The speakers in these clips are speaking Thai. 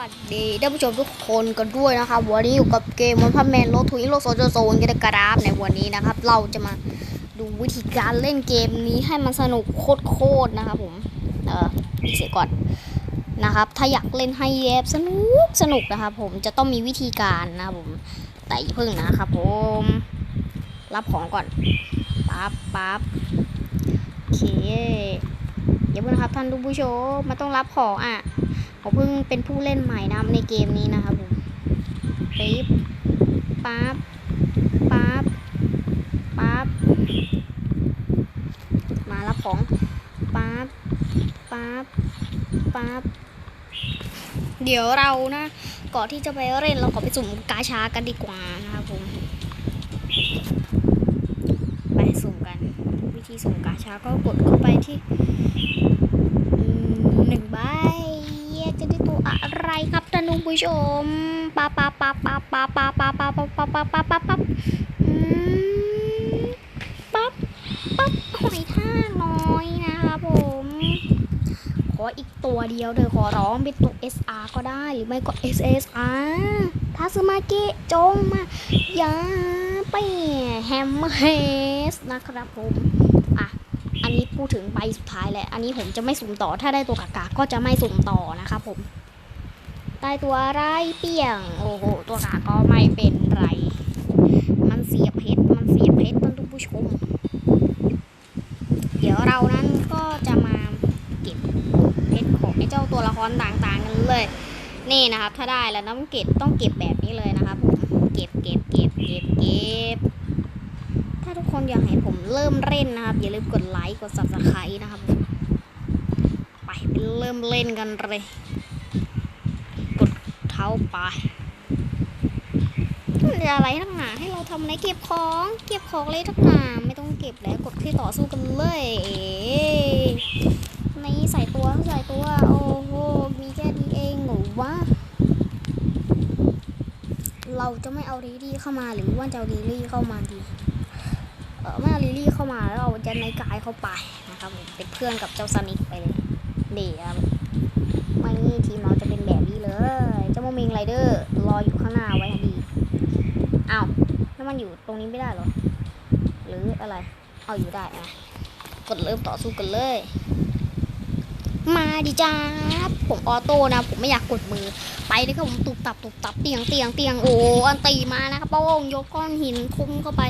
วัสดีท่านผู้ชมทุกคนกันด้วยนะครับวันนี้อยู่กับเกมมันพัมแมนโลทูอิโลโซโจโซนกันกราฟในวันนี้นะครับ เราจะมาดูวิธีการเล่นเกมนี้ให้มันสนุกโคตรๆนะครับผมเออเสียก่อนนะครับ ถ้าอยากเล่นให้แยบสนุกสนุกนะครับผมจะต้องมีวิธีการนะครับผมแต่อย่าเพึ่งนะครับผมรับของก่อนปั๊บปั๊บโอเคอย่าเพิ่งนะครับท่านผู้ชมมาต้องรับของอะ ผมเพิ่งเป็นผู้เล่นใหม่นะในเกมนี้นะครับผมปิ๊บปั๊บปั๊บปั๊บมารับของปั๊บปั๊บปั๊บเดี๋ยวเรานะก่อนที่จะไปเล่นเราขอไปสุ่มกาชากันดีกว่านะครับผมไปสุ่มกัน วิธีสุ่มกาชาก็กดเข้าไปที่ ผู้ชมปาปาปาปาปาปาปาปาปาปาปาปาปาปาอืมปั๊บปั๊บหอยท่าน้อยนะครับผม ขออีกตัวเดียวเธอขอร้องเป็นตัว SR ก็ได้หรือไม่ก็ SSR ถ้าสมาเกะจงมาอย่าไปแฮมเมอร์เฮสนะครับผมอะอันนี้พูดถึงใบสุดท้ายแหละ อันนี้ผมจะไม่สุ่มต่อ ถ้าได้ตัวกากาก็จะไม่สุ่มต่อนะครับผม ได้ตัวอะไรเปี่ยง โอ้โห ตัวกาก็ไม่เป็นไร มันเสียเพชร มันเสียเพชรท่านผู้ชม เดี๋ยวเรานั้นก็จะมาเก็บเพชรของไอ้เจ้าตัวละครต่างๆกันเลย นี่นะครับ ถ้าได้แล้วต้องเก็บต้องเก็บแบบนี้เลยนะครับ เก็บเก็บเก็บเก็บเก็บ ถ้าทุกคนอยากเห็นผมเริ่มเล่นนะครับ อย่าลืมกดไลค์ กด subscribe นะครับ ไปเริ่มเล่นกันเลย เท้าไปมันจะอะไรทั้งหนาให้เราทำอะไรเก็บของ เก็บของเลยทั้งหนาไม่ต้องเก็บแล้วกดที่ต่อสู้กันเลยนี่ใส่ตัวใส่ตัวโอ้โหมีแค่นี้เองหรอวะเราจะไม่เอาลีลี่เข้ามาหรือว่าจะเอาลีลี่เข้ามาดีเออไม่เอาลิลลี่เข้ามาแล้วเราจะในกายเข้าไปนะครับเป็นเพื่อนกับเจ้าสนิกไปเลยเดี๋ยววันนี้ทีมเราจะเป็นแบบนี้เลย เจ้าโมมิงไรเดอร์รออยู่ข้างหน้าไว้ดีอ้าวแล้วมันอยู่ตรงนี้ไม่ได้หรอ หรืออะไร เอาอยู่ได้อะกดเริ่มต่อสู้กันเลย มาดิจ้าผมออโต้นะ ผมไม่อยากกดมือ ไปเลยครับผมตุบตับตุบตับเตียงเตียงเตียงโอ้อันตีมานะครับโป้งยกก้อนหินทุ่มเข้าไป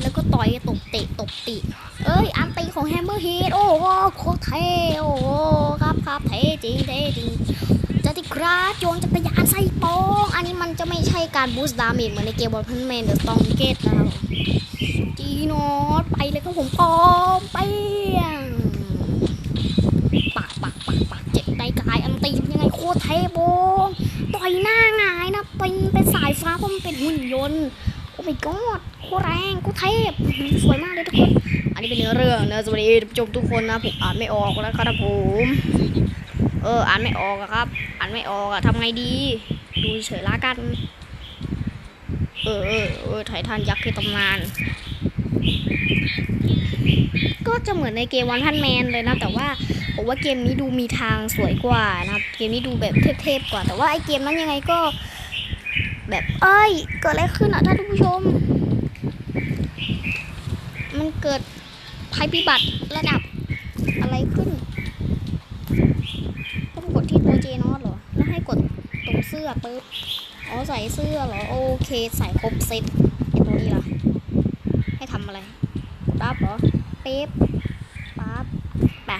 แล้วก็ต่อยตบเตะตบติเอ้ย อันตีของแฮมเมอร์เฮดโอ้โหโคตรเท่โอ้ครับครับเท่จริงเท่จริง จะติกราโยนจักรยานใส่โป้งอันนี้มันจะไม่ใช่การบูสต์ดาเมจเหมือนในเกมบอลพันแมนเดอะตองเกตนะครับจีโนตไปเลยครับผมปอมไปยงปากปากปากปากเจ็บในกายอันตียังไงโคตรเทโป้งต่อยหน้าหงายนะเป็นเป็นสายฟ้าเพราะมันเป็นหุ่นยนต์โอ้ my god โคตรแรงโคตรเทพสวยมากเลยทุกคน อันนี้เป็นเนื้อเรื่องนะสวัสดีท่านผู้ชมทุกคนนะผมอ่านไม่ออกแล้วครับผม เออ อ่านไม่ออกอะครับ อ่านไม่ออกอะทำไงดี ดูเฉยละกัน เออเออเออไททันยักษ์คือตำนาน ก็จะเหมือนในเกมวันพันแมนเลยนะ แต่ว่าผมว่าเกมนี้ดูมีทางสวยกว่านะครับ เกมนี้ดูแบบเทพๆกว่า แต่ว่าไอเกมนั้นยังไงก็ แบบเอ้ย เกิดอะไรขึ้นอะท่านผู้ชม มันเกิดภัยพิบัติระดับอะไรขึ้น ต้องกดที่ตัวเจนอสเหรอ แล้วให้กดตรงเสื้อปึ๊บอ๋อใส่เสื้อเหรอโอเค ใส่ครบเซ็ตไอตัวนี้ล่ะ ให้ทำอะไรกดอัพเหรอเป๊บปั๊บไป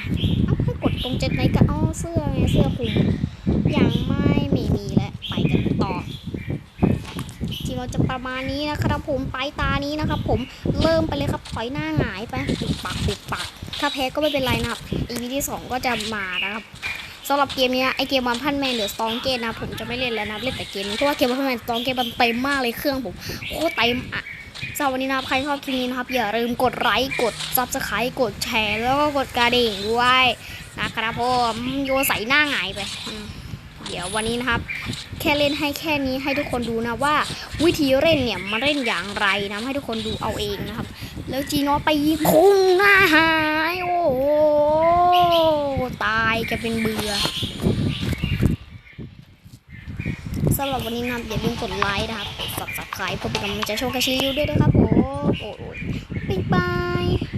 เอ้าให้กดตรงเจ็ดไหนก็เอเสื้อไงเสื้อคลุมยังไม่มีมีแล้วไปกันต่อทีมเราจะประมาณนี้นะครับผมไปตานี้นะครับ ผมเริ่มไปเลยครับถอยหน้าหงายไปปุบปักปุบปักถ้าแพ้ก็ไม่เป็นไรนะครับ EP ที่สองก็จะมานะครับ สำหรับเกมนี้ไอเกมวันพันแมนหรือสตองเกตนะผมจะไม่เล่นแล้วนะเล่นแต่เกมนี้เพราะว่าเกมวันพันแมนสตองเกตมันเต็มมากเลยเครื่องผมโคตรเต็มอะสำหรับวันนี้นะครับใครชอบคลิปนี้นะครับ อย่าลืมกดไลค์กดซับสไครต์กดแชร์แล้วก็กดกระดิ่งด้วยนะครับผมโยใส่หน้าหงายไปเดี๋ยววันนี้นะครับ แค่เล่นให้แค่นี้ให้ทุกคนดูนะว่า วิธีเล่นเนี่ยมันเล่นอย่างไรนะให้ทุกคนดูเอาเองนะครับ แล้วจีโนไปยิงพุ่งหน้าหายโอ้ อ้ตายจะเป็นเบื่อสำหรับวันนี้นะอย่าลืมกดไลค์นะครับกด subscribe เพื่อเป็นกำลังใจช่องกระชียูด้วยนะครับผมโอ้ยบ๊ายบาย